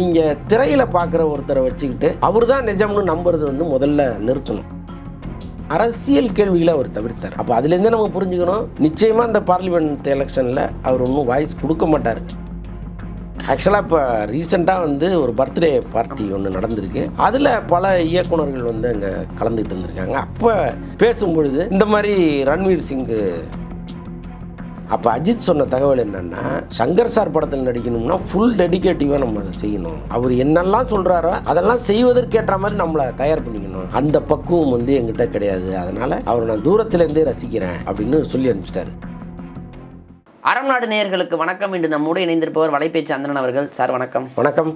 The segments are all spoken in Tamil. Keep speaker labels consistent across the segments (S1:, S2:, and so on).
S1: நீங்கள் திரையில் பார்க்குற ஒருத்தரை வச்சுக்கிட்டு அவர் தான் நிஜம்னு நம்புறது வந்து முதல்ல நிறுத்தணும். அரசியல் கேள்விகளை அவர் தவிர்த்தார். அப்போ அதுலேருந்து நம்ம புரிஞ்சுக்கணும். நிச்சயமாக இந்த பார்லிமெண்ட் எலெக்ஷனில் அவர் ஒன்றும் வாய்ஸ் கொடுக்க மாட்டார். ஆக்சுவலாக இப்போ ரீசெண்டாக வந்து ஒரு பர்த்டே பார்ட்டி ஒன்று நடந்திருக்கு. அதில் பல இயக்குனர்கள் வந்து அங்கே கலந்துக்கிட்டு இருந்திருக்காங்க. அப்போ பேசும்பொழுது இந்த மாதிரி ரன்வீர் சிங்கு அப்போ அஜித் சொன்ன தகவல் என்னன்னா சங்கர் சார் படத்தில் நடிக்கணும்னா ஃபுல் டெடிக்கேட்டிவாக நம்ம அதை செய்யணும். அவர் என்னெல்லாம் சொல்கிறாரோ அதெல்லாம் செய்வதற்கேற்ற மாதிரி நம்மளை தயார் பண்ணிக்கணும். அந்த பக்குவம் வந்து எங்கிட்ட கிடையாது. அதனால் அவரை நான் தூரத்துலேருந்தே ரசிக்கிறேன் அப்படின்னு சொல்லி அனுப்பிச்சிட்டாரு.
S2: அறம் நாடு நேயர்களுக்கு வணக்கம். இன்று நம்மோடு இணைந்திருப்பவர் வலைபேச்சு அந்தனன் அவர்கள். சார் வணக்கம்.
S1: வணக்கம்.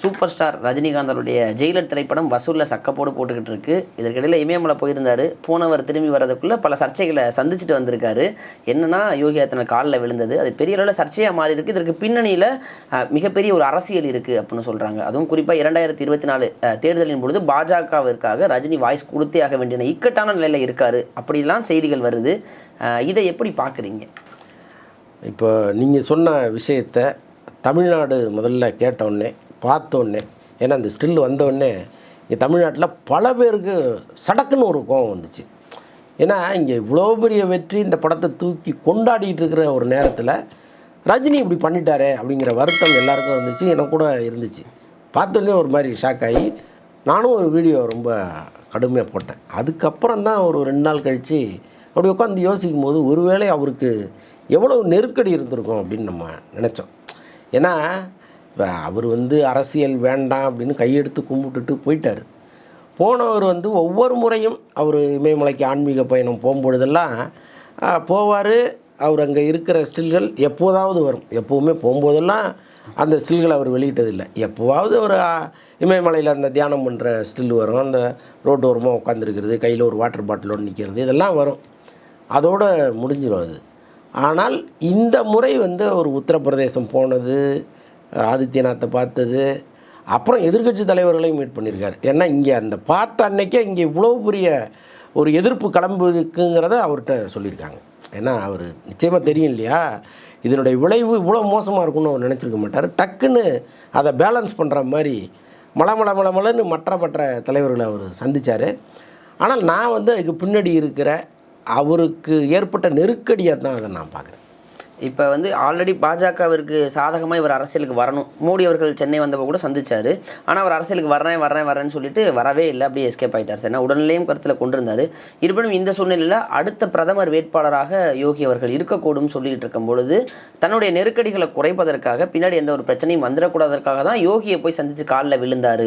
S2: சூப்பர் ஸ்டார் ரஜினிகாந்த் அவருடைய ஜெயிலர் திரைப்படம் வசூலில் சக்கப்போடு போட்டுக்கிட்டு இருக்கு. இதற்கிடையில் இமயமலை போயிருந்தாரு. போனவர் திரும்பி வரதுக்குள்ள பல சர்ச்சைகளை சந்திச்சுட்டு வந்திருக்காரு. என்னன்னா யோகி ஆதித்யநாத் காலில் விழுந்தது. அது பெரிய அளவில் சர்ச்சையாக மாறி இருக்கு. இதற்கு பின்னணியில் மிகப்பெரிய ஒரு அரசியல் இருக்கு அப்படின்னு சொல்றாங்க. அதுவும் குறிப்பாக இரண்டாயிரத்தி இருபத்தி நாலு தேர்தலின் பொழுது பாஜகவிற்காக ரஜினி வாய்ஸ் கொடுத்தே ஆக வேண்டிய இக்கட்டான நிலையில் இருக்காரு. அப்படிலாம் செய்திகள் வருது. இதை எப்படி பார்க்குறீங்க?
S1: இப்போ நீங்கள் சொன்ன விஷயத்தை தமிழ்நாடு முதல்ல கேட்டவுடனே பார்த்தோடனே ஏன்னா அந்த ஸ்டில் வந்தவுடனே இங்கே தமிழ்நாட்டில் பல பேருக்கு சடக்குன்னு ஒரு கோபம் வந்துச்சு. ஏன்னா இங்கே இவ்வளோ பெரிய வெற்றி இந்த படத்தை தூக்கி கொண்டாடிட்டு இருக்கிற ஒரு நேரத்தில் ரஜினி இப்படி பண்ணிட்டாரே அப்படிங்கிற வருத்தம் எல்லாருக்கும் இருந்துச்சு எனக்கு கூட இருந்துச்சு. பார்த்தோன்னே ஒரு மாதிரி ஷாக் ஆகி நானும் ஒரு வீடியோ ரொம்ப கடுமையாக போட்டேன். அதுக்கப்புறம் தான் ஒரு ரெண்டு நாள் கழித்து அப்படி உட்காந்து யோசிக்கும் போது ஒருவேளை அவருக்கு எவ்வளோ நெருக்கடி இருந்திருக்கும் அப்படின்னு நம்ம நினச்சோம். ஏன்னா இப்போ அவர் வந்து அரசியல் வேண்டாம் அப்படின்னு கையெடுத்து கும்பிட்டுட்டு போயிட்டார். போனவர் வந்து ஒவ்வொரு முறையும் அவர் இமயமலைக்கு ஆன்மீக பயணம் போகும்பொழுதெல்லாம் போவார். அவர் அங்கே இருக்கிற ஸ்டில்கள் எப்போதாவது வரும். எப்போவுமே போகும்போதெல்லாம் அந்த ஸ்டில்களை அவர் வெளியிட்டதில்லை. எப்போவாவது ஒரு இமயமலையில் அந்த தியானம் பண்ணுற ஸ்டில் வரும். அந்த ரோட்டு ஓரமாக உட்காந்துருக்கிறது கையில் ஒரு வாட்டர் பாட்டிலோடு நிற்கிறது இதெல்லாம் வரும். அதோடு முடிஞ்சிடும் அது. ஆனால் இந்த முறை வந்து அவர் உத்தரப்பிரதேசம் போனது ஆதித்யநாத்தை பார்த்தது அப்புறம் எதிர்க்கட்சி தலைவர்களையும் மீட் பண்ணியிருக்காரு. ஏன்னா இங்கே அந்த பார்த்த அன்னைக்கே இங்கே இவ்வளோ பெரிய ஒரு எதிர்ப்பு கிளம்புதுக்குங்கிறத அவர்கிட்ட சொல்லியிருக்காங்க. ஏன்னா அவர் நிச்சயமாக தெரியும் இல்லையா? இதனுடைய விளைவு இவ்வளோ மோசமாக இருக்கும்னு அவர் நினச்சிருக்க மாட்டார். டக்குன்னு அதை பேலன்ஸ் பண்ணுற மாதிரி மல மல மற்ற மற்ற தலைவர்களை அவர் சந்திச்சார். ஆனால் நான் வந்து அதுக்கு பின்னாடி இருக்கிற அவருக்கு ஏற்பட்ட நெருக்கடியாக தான் அதை நான் பார்க்குறேன்.
S2: இப்போ வந்து ஆல்ரெடி பாஜகவிற்கு சாதகமாக இவர் அரசியலுக்கு வரணும். மோடி அவர்கள் சென்னை வந்தப்போ கூட சந்திச்சார். ஆனால் அவர் அரசியலுக்கு வரேன் வரேன் வரேன்னு சொல்லிட்டு வரவே இல்லை. அப்படியே எஸ்கேப் ஆகிட்டார் சார் ஏன்னா உடல்நிலையும் கருத்தில் கொண்டிருந்தார். இருப்பினும் இந்த சூழ்நிலையில் அடுத்த பிரதமர் வேட்பாளராக யோகி அவர்கள் இருக்கக்கூடும் சொல்லிட்டு இருக்கும் பொழுது தன்னுடைய நெருக்கடிகளை குறைப்பதற்காக பின்னாடி எந்த ஒரு பிரச்சனையும் வந்துடக்கூடாதற்காக தான் யோகியை போய் சந்தித்து காலில் விழுந்தார்.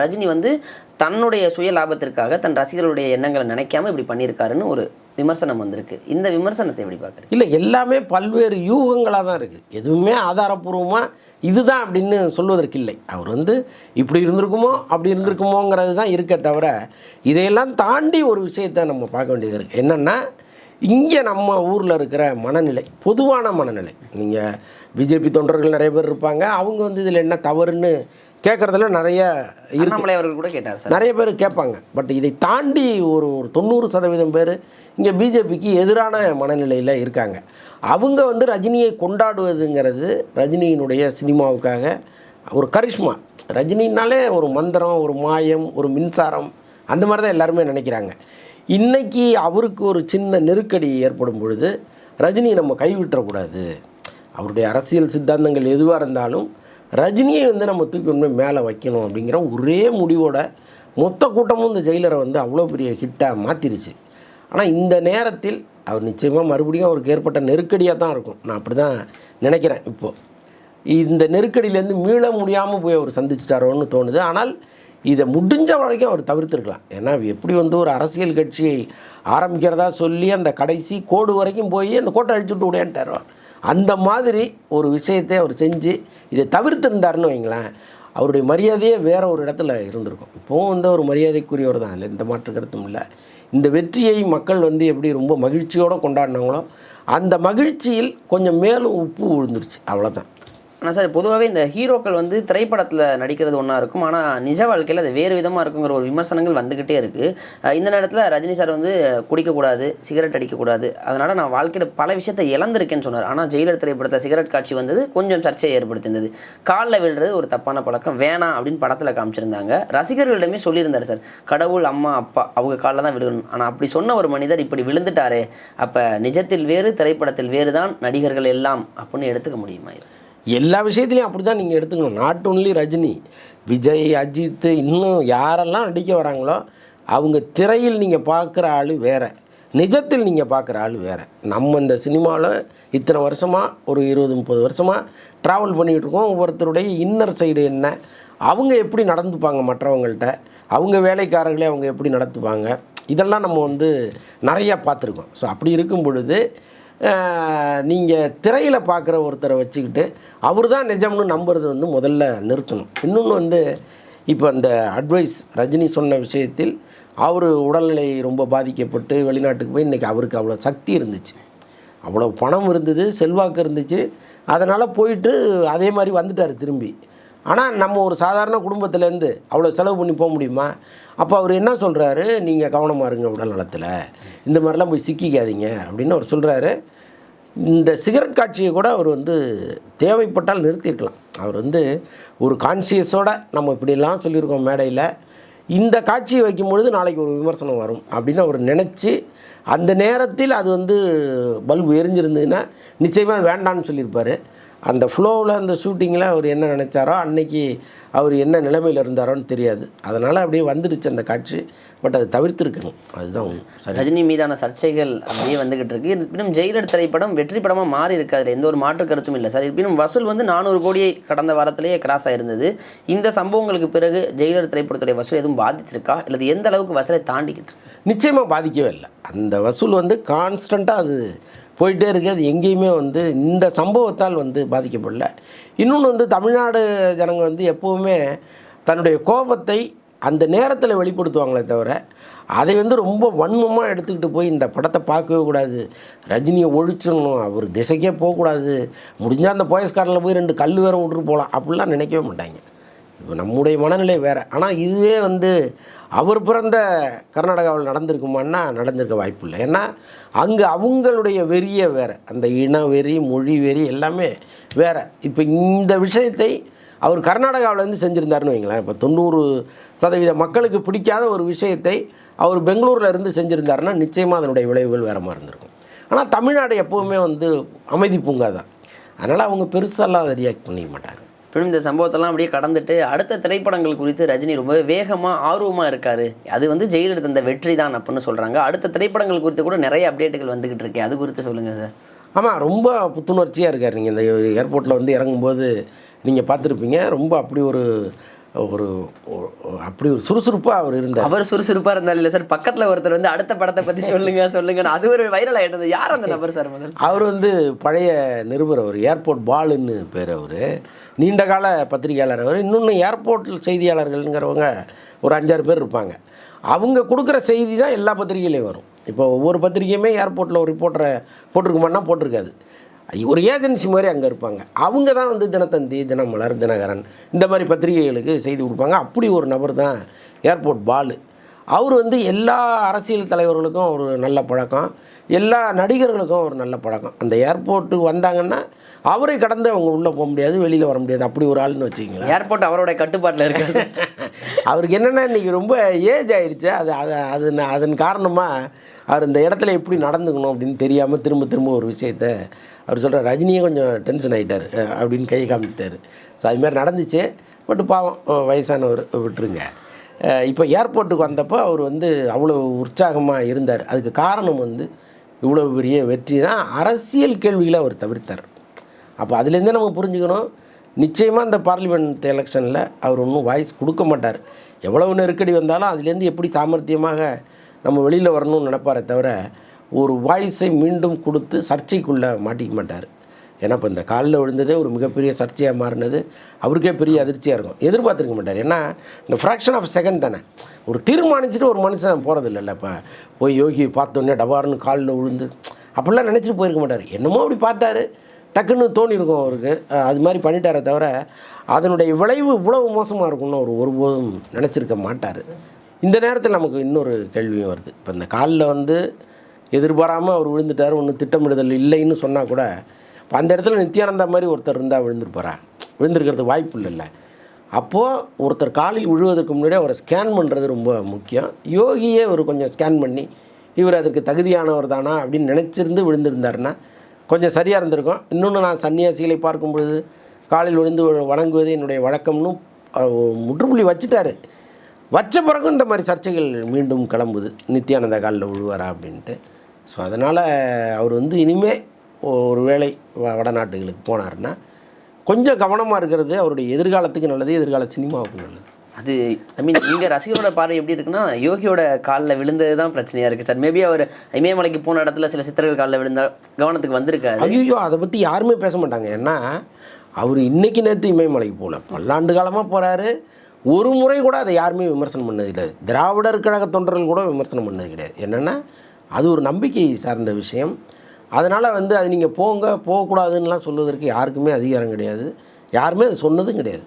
S2: ரஜினி வந்து தன்னுடைய சுய லாபத்திற்காக தன் ரசிகர்களுடைய எண்ணங்களை நினைக்காம இப்படி பண்ணியிருக்காருன்னு ஒரு விமர்சனம் வந்திருக்கு. இந்த விமர்சனத்தை எப்படி பார்க்குறது
S1: இல்லை எல்லாமே பல்வேறு யூகங்களாக தான் இருக்குது எதுவுமே ஆதாரப்பூர்வமாக இதுதான் அப்படின்னு சொல்வதற்கு இல்லை. அவர் வந்து இப்படி இருந்திருக்குமோ அப்படி இருந்திருக்குமோங்கிறது தான் இருக்க தவிர இதையெல்லாம் தாண்டி ஒரு விஷயத்தை நம்ம பார்க்க வேண்டியது இருக்குது என்னென்னா இங்கே நம்ம ஊரில் இருக்கிற மனநிலை பொதுவான மனநிலை. நீங்கள் பிஜேபி தொண்டர்கள் நிறைய பேர் இருப்பாங்க. அவங்க வந்து இதில் என்ன தவறுன்னு கேட்குறதுல நிறைய
S2: அண்ணாமலை அவர்கள் கூட கேட்டார் சார்.
S1: நிறைய பேர் கேட்பாங்க. பட் இதை தாண்டி ஒரு ஒரு தொண்ணூறு சதவீதம் பேர் இங்கே பிஜேபிக்கு எதிரான மனநிலையில் இருக்காங்க. அவங்க வந்து ரஜினியை கொண்டாடுவதுங்கிறது ரஜினியினுடைய சினிமாவுக்காக ஒரு கரிஷ்மா. ரஜினினாலே ஒரு மந்திரம் ஒரு மாயம் ஒரு மின்சாரம் அந்த மாதிரி தான் எல்லாருமே நினைக்கிறாங்க. இன்னைக்கு அவருக்கு ஒரு சின்ன நெருக்கடி ஏற்படும் பொழுது ரஜினியை நம்ம கைவிட்டக்கூடாது அவருடைய அரசியல் சித்தாந்தங்கள் எதுவாக இருந்தாலும் ரஜினியை வந்து நம்ம தூக்கி கொண்டு போய் மேலே வைக்கணும் அப்படிங்கிற ஒரே முடிவோட மொத்த கூட்டமும் இந்த ஜெயிலரை வந்து அவ்வளோ பெரிய ஹிட்டாக மாற்றிருச்சு ஆனால் இந்த நேரத்தில் அவர் நிச்சயமாக மறுபடியும் அவருக்கு ஏற்பட்ட நெருக்கடியாக தான் இருக்கும். நான் அப்படி தான் நினைக்கிறேன் இப்போது இந்த நெருக்கடியிலேருந்து மீள முடியாமல் போய் அவர் சந்திச்சிட்டாரோன்னு தோணுது. ஆனால் இதை முடிஞ்ச வரைக்கும் அவர் தவிர்த்துருக்கலாம். ஏன்னா எப்படி வந்து ஒரு அரசியல் கட்சியை ஆரம்பிக்கிறதா சொல்லி அந்த கடைசி கோடு வரைக்கும் போய் அந்த கோட்டை அழிச்சுட்டு விடையான்ட்டார் அந்த மாதிரி ஒரு விஷயத்தை அவர் செஞ்சு இதை தவிர்த்திருந்தாருன்னு வைங்களேன் அவருடைய மரியாதையே வேறு ஒரு இடத்துல இருந்திருக்கும். இப்போவும் வந்து ஒரு மரியாதைக்குரியவர் தான் இல்லை இந்த மாற்று கருத்தும் இல்லை. இந்த வெற்றியை மக்கள் வந்து எப்படி ரொம்ப மகிழ்ச்சியோடு கொண்டாடினாங்களோ அந்த மகிழ்ச்சியில் கொஞ்சம் மேலும் உப்பு விழுந்துருச்சு அவ்வளோதான்
S2: ஆனால் சார் பொதுவாகவே இந்த ஹீரோக்கள் வந்து திரைப்படத்தில் நடிக்கிறது ஒன்றா இருக்கும். ஆனால் நிஜ வாழ்க்கையில் அது வேறு விதமாக இருக்குங்கிற ஒரு விமர்சனங்கள் வந்துக்கிட்டே இருக்குது இந்த நேரத்தில் ரஜினி சார் வந்து குடிக்கக்கூடாது சிகரெட் அடிக்கக்கூடாது. அதனால் நான் வாழ்க்கையில் பல விஷயத்தை இழந்திருக்கேன்னு சொன்னார். ஆனால் ஜெயிலர் திரைப்படத்தில் சிகரெட் காட்சி வந்தது கொஞ்சம் சர்ச்சையை ஏற்படுத்தியிருந்தது. காலில் விழுறது ஒரு தப்பான பழக்கம் வேணாம் அப்படின்னு படத்தில் காமிச்சிருந்தாங்க. ரசிகர்களிடமே சொல்லியிருந்தார் சார் கடவுள் அம்மா அப்பா அவங்க காலில் தான் விழுகணும். ஆனால் அப்படி சொன்ன ஒரு மனிதர் இப்படி விழுந்துட்டாரே அப்போ நிஜத்தில் வேறு திரைப்படத்தில் வேறு தான் நடிகர்கள் எல்லாம் அப்படின்னு எடுத்துக்க முடியுமா
S1: எல்லா விஷயத்துலையும் அப்படி தான் நீங்கள் எடுத்துக்கணும். நாட் ஒன்லி ரஜினி விஜய் அஜித் இன்னும் யாரெல்லாம் நடிக்க வராங்களோ அவங்க திரையில் நீங்கள் பார்க்குற ஆள் வேறு. நிஜத்தில் நீங்கள் பார்க்குற ஆள் வேறு. நம்ம இந்த சினிமாவில் இத்தனை வருஷமாக ஒரு இருபது முப்பது வருஷமாக ட்ராவல் பண்ணிகிட்டு இருக்கோம். ஒவ்வொருத்தருடைய இன்னர் சைடு என்ன? அவங்க எப்படி நடந்துப்பாங்க மற்றவங்கள்ட்ட? அவங்க வேலைக்காரர்களே அவங்க எப்படி நடத்துப்பாங்க இதெல்லாம் நம்ம வந்து நிறையா பார்த்துருக்கோம். ஸோ அப்படி இருக்கும் பொழுது நீங்கள் திரையில் பார்க்குற ஒருத்தரை வச்சுக்கிட்டு அவர் தான் நிஜம்னு நம்புறது வந்து முதல்ல நிறுத்தணும். இன்னொன்று வந்து இப்போ அந்த அட்வைஸ் ரஜினி சொன்ன விஷயத்தில் அவர் உடல்நிலை ரொம்ப பாதிக்கப்பட்டு வெளிநாட்டுக்கு போய் இன்றைக்கி அவருக்கு அவ்வளோ சக்தி இருந்துச்சு. அவ்வளோ பணம் இருந்தது செல்வாக்கு இருந்துச்சு. அதனால் போயிட்டு அதே மாதிரி வந்துட்டார் திரும்பி. ஆனால் நம்ம ஒரு சாதாரண குடும்பத்துலேருந்து அவ்வளோ செலவு பண்ணி போக முடியுமா? அப்போ அவர் என்ன சொல்கிறாரு நீங்கள் கவனமாக இருங்க உடல் நலத்தில். இந்த மாதிரிலாம் போய் சிக்கிக்காதீங்க அப்படின்னு அவர் சொல்கிறாரு இந்த சிகரெட் காட்சியை கூட அவர் வந்து தேவைப்பட்டால் நிறுத்திருக்கலாம் அவர் வந்து ஒரு கான்சியஸோட நம்ம இப்படியெல்லாம் சொல்லியிருக்கோம் மேடையில் இந்த காட்சியை வைக்கும் பொழுது நாளைக்கு ஒரு விமர்சனம் வரும் அப்படின்னு அவர் நினச்சி அந்த நேரத்தில் அது வந்து பல்பு எரிஞ்சிருந்ததுன்னா நிச்சயமாக வேண்டான்னு சொல்லியிருப்பார். அந்த ஃப்ளோவில் அந்த ஷூட்டிங்கில் அவர் என்ன நினச்சாரோ அன்னைக்கு அவர் என்ன நிலைமையில் இருந்தாரோன்னு தெரியாது. அதனால் அப்படியே வந்துடுச்சு அந்த காட்சி. பட் அதை தவிர்த்திருக்கணும். அதுதான். சரி.
S2: ரஜினி மீதான சர்ச்சைகள் அப்படியே வந்துகிட்டு இருக்கு. இருப்பினும் ஜெயிலர் திரைப்படம் வெற்றி படமாக மாறி இருக்கு. அதில் எந்த ஒரு மாற்று கருத்தும் இல்லை. சார் இருப்பினும் வசூல் வந்து நானூறு கோடியை கடந்த வாரத்திலேயே கிராஸ் ஆயிருந்தது. இந்த சம்பவங்களுக்கு பிறகு ஜெயிலர் திரைப்படத்துடைய வசூல் எதுவும் பாதிச்சிருக்கா? இல்லது எந்த அளவுக்கு வசூலை தாண்டிக்கிட்டு?
S1: நிச்சயமாக பாதிக்கவே இல்லை. அந்த வசூல் வந்து கான்ஸ்டண்ட்டாக அது போயிட்டே இருக்குது அது எங்கேயுமே வந்து இந்த சம்பவத்தால் வந்து பாதிக்கப்படல. இன்னொன்று வந்து தமிழ்நாடு ஜனங்க வந்து எப்போவுமே தன்னுடைய கோபத்தை அந்த நேரத்தில் வெளிப்படுத்துவாங்களே தவிர அதை வந்து ரொம்ப வன்மமாக எடுத்துக்கிட்டு போய் இந்த படத்தை பார்க்கவே கூடாது. ரஜினியை ஒழிச்சிடணும். அவர் திசைக்கே போகக்கூடாது. முடிஞ்சால் அந்த போயஸ்காரில் போய் ரெண்டு கல் வேற விட்டுட்டு போகலாம் அப்படிலாம் நினைக்கவே மாட்டாங்க. நம்முடைய மனநிலை வேறு. ஆனால் இதுவே வந்து அவர் பிறந்த கர்நாடகாவில் நடந்திருக்குமான்னா நடந்திருக்க வாய்ப்பு இல்லை ஏன்னா அங்கே அவங்களுடைய வெறியே வேறு. அந்த இன வெறி மொழி வெறி எல்லாமே வேறு. இப்போ இந்த விஷயத்தை அவர் கர்நாடகாவிலேருந்து செஞ்சுருந்தாருன்னு வைங்களேன். இப்போ தொண்ணூறு சதவீத மக்களுக்கு பிடிக்காத ஒரு விஷயத்தை அவர் பெங்களூரில் இருந்து செஞ்சுருந்தாருன்னா நிச்சயமாக அதனுடைய விளைவுகள் வேறு மாதிரி இருந்திருக்கும். ஆனால் தமிழ்நாடு எப்போவுமே வந்து அமைதி பூங்கா தான் அதனால் அவங்க பெருசாலாம் அதை ரியாக்ட் பண்ணிக்க மாட்டாங்க.
S2: இப்பயும் இந்த சம்பவத்தெல்லாம் அப்படியே கடந்துட்டு அடுத்த திரைப்படங்கள் குறித்து ரஜினி ரொம்ப வேகமாக ஆர்வமாக இருக்காரு. அது வந்து ஜெயிலர் தந்த வெற்றி தான் அப்படின்னு சொல்கிறாங்க அடுத்த திரைப்படங்கள் குறித்து கூட நிறைய அப்டேட்டுகள் வந்துகிட்டு இருக்கு. அது குறித்து சொல்லுங்கள் சார்
S1: ஆமாம் ரொம்ப புத்துணர்ச்சியாக இருக்கார் நீங்கள் இந்த ஏர்போர்ட்டில் வந்து இறங்கும்போது நீங்கள் பார்த்துருப்பீங்க. ரொம்ப அப்படி ஒரு ஒரு அப்படி ஒரு சுறுசுறுப்பாக அவர் இருந்தார்.
S2: அவர் சுறுசுறுப்பாக இருந்தாலும் இல்லை சார் பக்கத்தில் ஒருத்தர் வந்து அடுத்த படத்தை பற்றி சொல்லுங்க சொல்லுங்க அது ஒரு வைரல் ஆகிட்டது யார் அந்த நபர் சார் முதல்?
S1: அவர் வந்து பழைய நிருபர் அவர் ஏர்போர்ட் பாலுன்னு பேர் அவர். நீண்ட கால பத்திரிகையாளர் அவர். இன்னொன்று ஏர்போர்ட்டில் செய்தியாளர்கள்ங்கிறவங்க ஒரு அஞ்சாறு பேர் இருப்பாங்க. அவங்க கொடுக்குற செய்தி தான் எல்லா பத்திரிகையிலையும் வரும். இப்போ ஒவ்வொரு பத்திரிகையுமே ஏர்போர்ட்டில் ஒரு ரிப்போர்ட்டரை போட்டிருக்குமான்னா போட்டிருக்காது. ஒரு ஏஜென்சி மாதிரி அங்கே இருப்பாங்க. அவங்க தான் வந்து தினத்தந்தி தினமலர் தினகரன் இந்த மாதிரி பத்திரிகைகளுக்கு செய்தி கொடுப்பாங்க. அப்படி ஒரு நபர் தான் ஏர்போர்ட் பாலு. அவர் வந்து எல்லா அரசியல் தலைவர்களுக்கும் ஒரு நல்ல பழக்கம். எல்லா நடிகர்களுக்கும் ஒரு நல்ல பழக்கம். அந்த ஏர்போர்ட்டுக்கு வந்தாங்கன்னா அவரை கடந்து அவங்க உள்ளே போக முடியாது வெளியில் வர முடியாது. அப்படி ஒரு ஆள்னு வச்சுக்கிங்களேன்.
S2: ஏர்போர்ட் அவரோட கட்டுப்பாட்டில் இருக்கு. சார்
S1: அவருக்கு என்னென்னா இன்றைக்கி ரொம்ப ஏஜ் ஆகிடுச்சு அது அது அது அதன் காரணமாக அவர் இந்த இடத்துல எப்படி நடந்துக்கணும் அப்படின்னு தெரியாமல் திரும்ப திரும்ப ஒரு விஷயத்த அவர் சொல்கிற ரஜினியே கொஞ்சம் டென்ஷன் ஆகிட்டார் அப்படின்னு கை காமிச்சிட்டாரு. ஸோ அது மாதிரி நடந்துச்சு. பட் பாவம் வயசானவர் விட்டுருங்க. இப்போ ஏர்போர்ட்டுக்கு வந்தப்போ அவர் வந்து அவ்வளோ உற்சாகமாக இருந்தார். அதுக்கு காரணம் வந்து இவ்வளோ பெரிய வெற்றி தான் அரசியல் கேள்விகளை அவர் தவிர்த்தார். அப்போ அதுலேருந்தே நம்ம புரிஞ்சுக்கணும் நிச்சயமாக இந்த பார்லிமெண்ட் எலெக்ஷனில் அவர் ஒன்றும் வாய்ஸ் கொடுக்க மாட்டார். எவ்வளவு நெருக்கடி வந்தாலும் அதுலேருந்து எப்படி சாமர்த்தியமாக நம்ம வெளியில் வரணும்னு நினைப்பாரே தவிர ஒரு வாய்ஸை மீண்டும் கொடுத்து சர்ச்சைக்குள்ளே மாட்டிக்க மாட்டார். ஏன்னா இப்போ இந்த காலில் விழுந்ததே ஒரு மிகப்பெரிய சர்ச்சையாக மாறினது. அவருக்கே பெரிய அதிர்ச்சியாக இருக்கும். எதிர்பார்த்துருக்க மாட்டார். ஏன்னா இந்த ஃப்ராக்ஷன் ஆஃப் செகண்ட் தானே. ஒரு தீர்மானிச்சுட்டு ஒரு மனுஷன் போகிறது இல்லைல்ல இப்போ. போய் யோகி பார்த்தோன்னே டபார்னு காலில் விழுந்து அப்படிலாம் நினச்சிட்டு போயிருக்க மாட்டார். என்னமோ அப்படி பார்த்தாரு. டக்குன்னு தோணியிருக்கும் அவருக்கு. அது மாதிரி பண்ணிட்டாரே தவிர அதனுடைய விளைவு இவ்வளவு மோசமாக இருக்கும்னு அவர் ஒருபோதும் நினச்சிருக்க மாட்டார். இந்த நேரத்தில் நமக்கு இன்னொரு கேள்வியும் வருது. இப்போ இந்த காலில் வந்து எதிர்பாராமல் அவர் விழுந்துட்டார் ஒன்றும் திட்டமிடுதல் இல்லைன்னு சொன்னால் கூட இப்போ அந்த இடத்துல நித்யானந்தா மாதிரி ஒருத்தர் இருந்தால் விழுந்திருப்பாரா? விழுந்திருக்கிறதுக்கு வாய்ப்பு இல்லைல்ல. அப்போது ஒருத்தர் காலில் விழுவதற்கு முன்னாடி அவரை ஸ்கேன் பண்ணுறது ரொம்ப முக்கியம். யோகியே ஒரு கொஞ்சம் ஸ்கேன் பண்ணி இவர் அதற்கு தகுதியானவர் தானா அப்படின்னு நினச்சிருந்து விழுந்திருந்தாருன்னா கொஞ்சம் சரியாக இருந்திருக்கும். இன்னொன்று நான் சன்னியாசிகளை பார்க்கும் பொழுது காலில் விழுந்து வணங்குவது என்னுடைய வழக்கம்னு முற்றுப்புள்ளி வச்சுட்டாரு. வச்ச பிறகும் இந்த மாதிரி சர்ச்சைகள் மீண்டும் கிளம்புது. நித்யானந்தா காலில் விழுவாரா அப்படின்ட்டு. ஸோ அதனால் அவர் வந்து இனிமே ஒரு வேளை வ- வடநாட்டுகளுக்கு போனாருன்னா கொஞ்சம் கவனமாக இருக்கிறது அவருடைய எதிர்காலத்துக்கு நல்லது எதிர்கால சினிமாவுக்கு நல்லது.
S2: அது ஐ மீன் இங்கே ரசிகரோட பார்வை எப்படி இருக்குன்னா யோகியோட காலில் விழுந்தது தான் பிரச்சனையாக இருக்குது சார் மேபி அவர் இமயமலைக்கு போன இடத்துல சில சித்தர்கள் காலில் விழுந்தா கவனத்துக்கு வந்திருக்காரு
S1: ஐயோ அதை பற்றி யாருமே பேச மாட்டாங்க. ஏன்னா அவர் இன்னைக்கு நேற்று இமயமலைக்கு போகல பல்லாண்டு காலமாக போகிறாரு ஒரு முறை கூட அதை யாருமே விமர்சனம் பண்ணது கிடையாது. திராவிடர் கழக தொண்டர்கள் கூட விமர்சனம் பண்ணது கிடையாது. என்னென்னா அது ஒரு நம்பிக்கை சார்ந்த விஷயம். அதனால் வந்து அது நீங்கள் போங்க போகக்கூடாதுன்னெலாம் சொல்வதற்கு யாருக்குமே அதிகாரம் கிடையாது. யாருமே அது சொன்னதும் கிடையாது.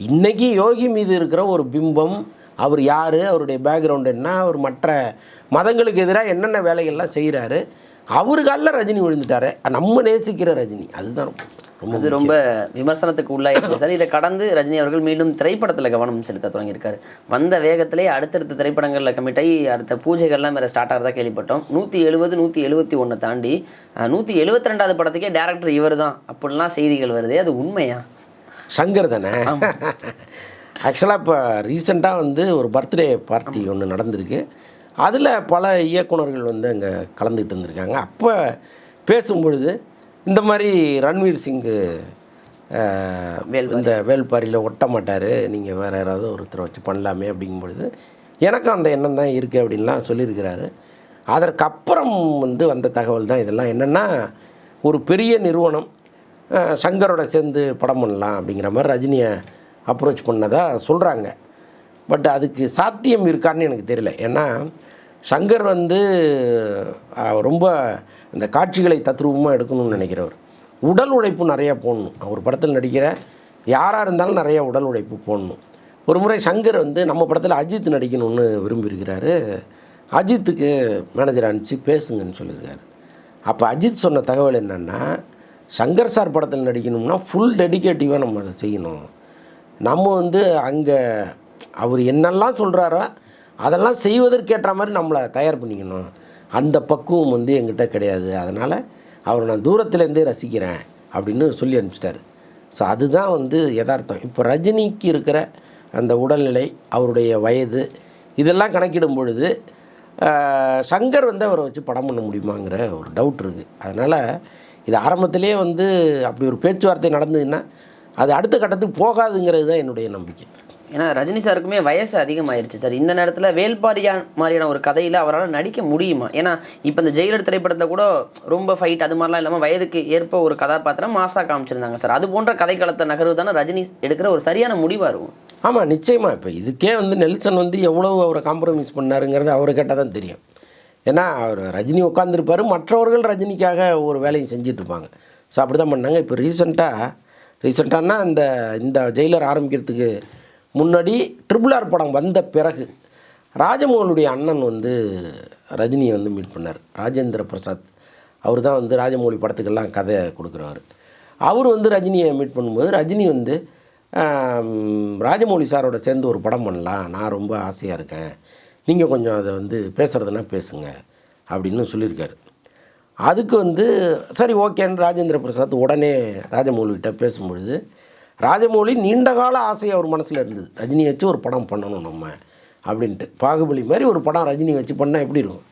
S1: இன்றைக்கி யோகி மீது இருக்கிற ஒரு பிம்பம் அவர் யார் அவருடைய பேக்ரவுண்ட் என்ன அவர் மற்ற மதங்களுக்கு எதிராக என்னென்ன வேலைகள்லாம் செய்கிறாரு அவர் காலில் ரஜினி விழுந்துட்டாரு. நம்ம நேசிக்கிற ரஜினி. அதுதான்
S2: அது ரொம்ப விமர்சனத்துக்கு உள்ளாயிருக்கு சார் இதை கடந்து ரஜினி அவர்கள் மீண்டும் திரைப்படத்தில் கவனம் செலுத்த தொடங்கியிருக்காரு. வந்த வேகத்திலே அடுத்தடுத்த திரைப்படங்களில் கமிட் ஆகி அடுத்த பூஜைகள்லாம் வேறு ஸ்டார்ட் ஆகிறதா கேள்விப்பட்டோம். நூற்றி எழுபது நூற்றி எழுபத்தி ஒன்றை தாண்டி நூற்றி எழுபத்தி ரெண்டாவது படத்துக்கே டேரக்டர் இவர் தான் அப்படிலாம் செய்திகள் வருது அது உண்மையா?
S1: சங்கர் தானே? ஆக்சுவலாக இப்போ ரீசெண்டாக வந்து ஒரு பர்த்டே பார்ட்டி ஒன்று நடந்திருக்கு. அதில் பல இயக்குனர்கள் வந்து அங்கே கலந்துக்கிட்டு இருந்திருக்காங்க. அப்போ பேசும்பொழுது இந்த மாதிரி ரன்வீர் சிங்கு. இந்த வேல்பாரியில் ஒட்ட மாட்டார் நீங்கள் வேறு யாராவது ஒருத்தரை வச்சு பண்ணலாமே அப்படிங்கும்பொழுது எனக்கும் அந்த எண்ணம் தான் இருக்குது அப்படின்லாம் சொல்லியிருக்கிறாரு. அதற்கப்புறம் வந்து வந்த தகவல் தான் இதெல்லாம். என்னென்னா ஒரு பெரிய நிறுவனம் சங்கரோட சேர்ந்து படம் பண்ணலாம் அப்படிங்கிற மாதிரி ரஜினியை அப்ரோச் பண்ணதா சொல்கிறாங்க பட் அதுக்கு சாத்தியம் இருக்கான்னு எனக்கு தெரியல. ஏன்னா சங்கர் வந்து ரொம்ப இந்த காட்சிகளை தத்ரூபமாக எடுக்கணும்னு நினைக்கிறவர். உடல் உழைப்பு நிறையா போடணும். அவர் படத்தில் நடிக்கிற யாராக இருந்தாலும் நிறைய உடல் உழைப்பு போடணும். ஒரு முறை சங்கர் வந்து நம்ம படத்தில் அஜித் நடிக்கணும்னு விரும்பியிருக்கிறாரு. அஜித்துக்கு மேனேஜர் அனுப்பிச்சு பேசுங்கன்னு சொல்லியிருக்காரு. அப்போ அஜித் சொன்ன தகவல் என்னென்னா சங்கர் சார் படத்தில் நடிக்கணும்னா ஃபுல் டெடிக்கேட்டிவாக நம்ம அதை செய்யணும். நம்ம வந்து அங்கே அவர் என்னெல்லாம் சொல்கிறாரோ அதெல்லாம் செய்வதற்கேற்ற மாதிரி நம்மளை தயார் பண்ணிக்கணும். அந்த பக்குவம் வந்து எங்கிட்ட கிடையாது. அதனால் அவரை நான் தூரத்துலேருந்தே ரசிக்கிறேன் அப்படின்னு சொல்லி அனுப்பிச்சிட்டாரு. ஸோ அதுதான் வந்து யதார்த்தம். இப்போ ரஜினிக்கு இருக்கிற அந்த உடல்நிலை அவருடைய வயது இதெல்லாம் கணக்கிடும் பொழுது சங்கர் வந்து அவரை வச்சு படம் பண்ண முடியுமாங்கிற ஒரு டவுட் இருக்குது அதனால் இது ஆரம்பத்திலேயே வந்து அப்படி ஒரு பேச்சுவார்த்தை நடந்ததுன்னா அது அடுத்த கட்டத்துக்கு போகாதுங்கிறது தான் என்னுடைய நம்பிக்கை.
S2: ஏன்னா ரஜினி சாருக்குமே வயசு அதிகமாயிருச்சு சார். இந்த நேரத்தில் வேல்பாரியா மாதிரியான ஒரு கதையில் அவரால் நடிக்க முடியுமா? ஏன்னா இப்போ இந்த ஜெயிலர் திரைப்படத்தை கூட ரொம்ப ஃபைட் அது மாதிரிலாம் இல்லாமல் வயதுக்கு ஏற்ப ஒரு கதாபாத்திரம் மாசாக காமிச்சிருந்தாங்க சார். அது போன்ற கதைக்களத்தை நகர்வு தானே ரஜினி எடுக்கிற ஒரு சரியான முடிவாக இருக்கும்?
S1: ஆமாம் நிச்சயமாக இப்போ இதுக்கே வந்து நெல்சன் வந்து எவ்வளவு அவரை காம்ப்ரமைஸ் பண்ணாருங்கிறது அவரை கேட்டால் தான் தெரியும். ஏன்னா அவர் ரஜினி உட்காந்துருப்பார் மற்றவர்கள் ரஜினிக்காக ஒரு வேலையும் செஞ்சிட்ருப்பாங்க ஸோ அப்படி தான் பண்ணாங்க. இப்போ ரீசெண்டாக ரீசெண்டானா இந்த இந்த ஜெயிலர் ஆரம்பிக்கிறதுக்கு முன்னாடி ட்ரிபிள் ஆர் படம் வந்த பிறகு ராஜமோகனுடைய அண்ணன் வந்து ரஜினியை வந்து மீட் பண்ணார். ராஜேந்திர பிரசாத். அவர் தான் வந்து ராஜமௌலி படத்துக்கெல்லாம் கதை கொடுக்குறவர். அவர் வந்து ரஜினியை மீட் பண்ணும்போது ரஜினி வந்து ராஜமௌழி ராஜமௌலி சாரோட சேர்ந்து ஒரு படம் பண்ணலாம். நான் ரொம்ப ஆசையாக இருக்கேன். நீங்கள் கொஞ்சம் அதை வந்து பேசுகிறதுனா பேசுங்க அப்படின்னு சொல்லியிருக்காரு. அதுக்கு வந்து சரி ஓகேன்னு ராஜேந்திர பிரசாத் உடனே ராஜமௌலிகிட்ட பேசும்பொழுது ராஜமௌலி நீண்ட கால ஆசை அவர் மனசில் இருந்தது. ரஜினி வச்சு ஒரு படம் பண்ணணும் நம்ம அப்படின்ட்டு. பாகுபலி மாதிரி ஒரு படம் ரஜினி வச்சு பண்ணால் எப்படி இருக்கும்?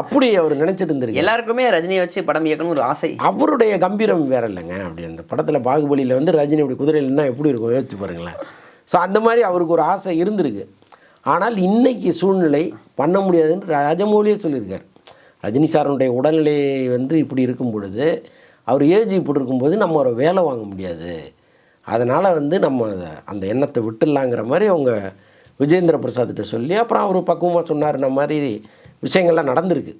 S1: அப்படி அவர் நினச்சிட்டு இருந்திருக்கு
S2: எல்லாருக்குமே ரஜினியை வச்சு படம் இயக்கணும் ஒரு ஆசை.
S1: அவருடைய கம்பீரம் வேற இல்லைங்க. அப்படி அந்த படத்தில் பாகுபலியில் வந்து ரஜினி இப்படி குதிரையில்னா எப்படி இருக்கும்? யோசிச்சு பாருங்களேன். ஸோ அந்த மாதிரி அவருக்கு ஒரு ஆசை இருந்திருக்கு. ஆனால் இன்னைக்கு சூழ்நிலை பண்ண முடியாதுன்னு ராஜமௌலியே சொல்லியிருக்கார். ரஜினி சாரனுடைய உடல்நிலை வந்து இப்படி இருக்கும் பொழுது அவர் ஏஜ் இப்படி இருக்கும்போது நம்ம அவரை வேலை வாங்க முடியாது. அதனால் வந்து நம்ம அந்த எண்ணத்தை விட்டுடலாங்கிற மாதிரி அவங்க விஜேந்திர பிரசாத்கிட்ட சொல்லி அப்புறம் அவர் பக்குவமாக சொன்னார் இந்த மாதிரி விஷயங்கள்லாம் நடந்திருக்கு.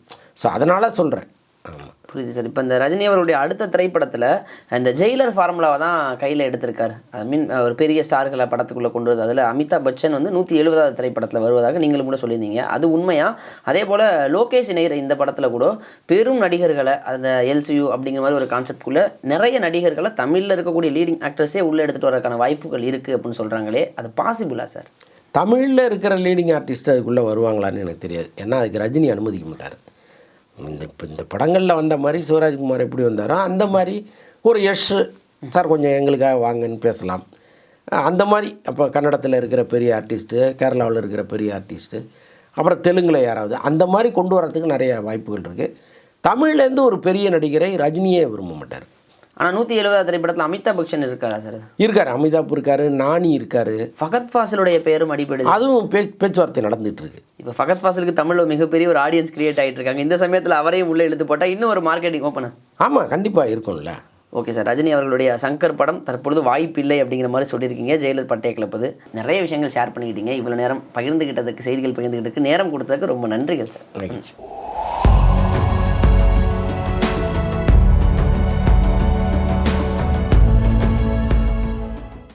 S1: ஸோ அதனால் சொல்கிறேன் ஆமாம்
S2: புரியுது சார். இப்போ இந்த ரஜினி அவருடைய அடுத்த திரைப்படத்தில் இந்த ஜெயிலர் ஃபார்முலாவை தான் கையில் எடுத்திருக்காரு. ஐ மீன் ஒரு பெரிய ஸ்டார்களை படத்துக்குள்ளே கொண்டு வருது. அதில் அமிதாப் பச்சன் வந்து நூற்றி எழுபதாவது திரைப்படத்தில் வருவதாக நீங்களும் கூட சொல்லியிருந்தீங்க. அது உண்மையா? அதே போல் லோகேஷ் இணைகிற இந்த படத்தில் கூட பெரும் நடிகர்களை அந்த எல்சியூ அப்படிங்கிற மாதிரி ஒரு கான்செப்ட்குள்ளே நிறைய நடிகர்களை தமிழில் இருக்கக்கூடிய லீடிங் ஆக்ட்ரஸே உள்ளே எடுத்துகிட்டு வரதுக்கான வாய்ப்புகள் இருக்குது அப்படின்னு சொல்கிறாங்களே அது பாசிபிளா சார்?
S1: தமிழில் இருக்கிற லீடிங் ஆர்டிஸ்ட் அதுக்குள்ளே வருவாங்களான்னு எனக்கு தெரியாது. ஏன்னா அதுக்கு ரஜினி அனுமதிக்க மாட்டார். இந்த இப்போ இந்த படங்களில் வந்த மாதிரி சிவராஜ்குமார் எப்படி வந்தாரோ அந்த மாதிரி ஒரு யஷ் சார் கொஞ்சம் எங்களுக்காக வாங்கன்னு பேசலாம். அந்த மாதிரி அப்போ கன்னடத்தில் இருக்கிற பெரிய ஆர்டிஸ்ட்டு கேரளாவில் இருக்கிற பெரிய ஆர்டிஸ்ட்டு அப்புறம் தெலுங்கில் யாராவது அந்த மாதிரி கொண்டு வரத்துக்கு நிறைய வாய்ப்புகள் இருக்குது தமிழ்லேருந்து ஒரு பெரிய நடிகரை ரஜினியே விரும்ப மாட்டார்.
S2: ஆனால் நூற்றி எழுபதாவது திரைப்படத்தில் அமிதாப் பச்சன் இருக்காரா சார்?
S1: இருக்கார். அமிதாப் இருக்கார் நானி இருக்கார்.
S2: ஃபகத் ஃபாசிலுடைய பேரும் அடிபடுது.
S1: அதுவும் பே பேச்சுவார்த்தை நடந்துகிட்டு இருக்கு
S2: இப்போ ஃபகத் ஃபாசிலுக்கு தமிழில் மிகப்பெரிய ஒரு ஆடியன்ஸ் கிரியேட் ஆகிட்டு இருக்காங்க இந்த சமயத்தில் அவரையும் உள்ளே இழுத்து போட்டால் இன்னும் ஒரு மார்க்கெட்டிங் ஓப்பனர்
S1: ஆமாம் கண்டிப்பாக இருக்கும்ல.
S2: ஓகே சார் ரஜினி அவர்களுடைய சங்கர் படம் தற்பொழுது வாய்ப்பு இல்லை அப்படிங்கிற மாதிரி சொல்லியிருக்கீங்க. ஜெயிலர் பட்டே கிளப்புது. நிறைய விஷயங்கள் ஷேர் பண்ணிக்கிட்டீங்க. இவ்வளோ நேரம் பகிர்ந்துக்கிட்டதுக்கு செய்திகள் பகிர்ந்துக்கிட்டதுக்கு நேரம் கொடுத்ததுக்கு ரொம்ப நன்றிகள் சார்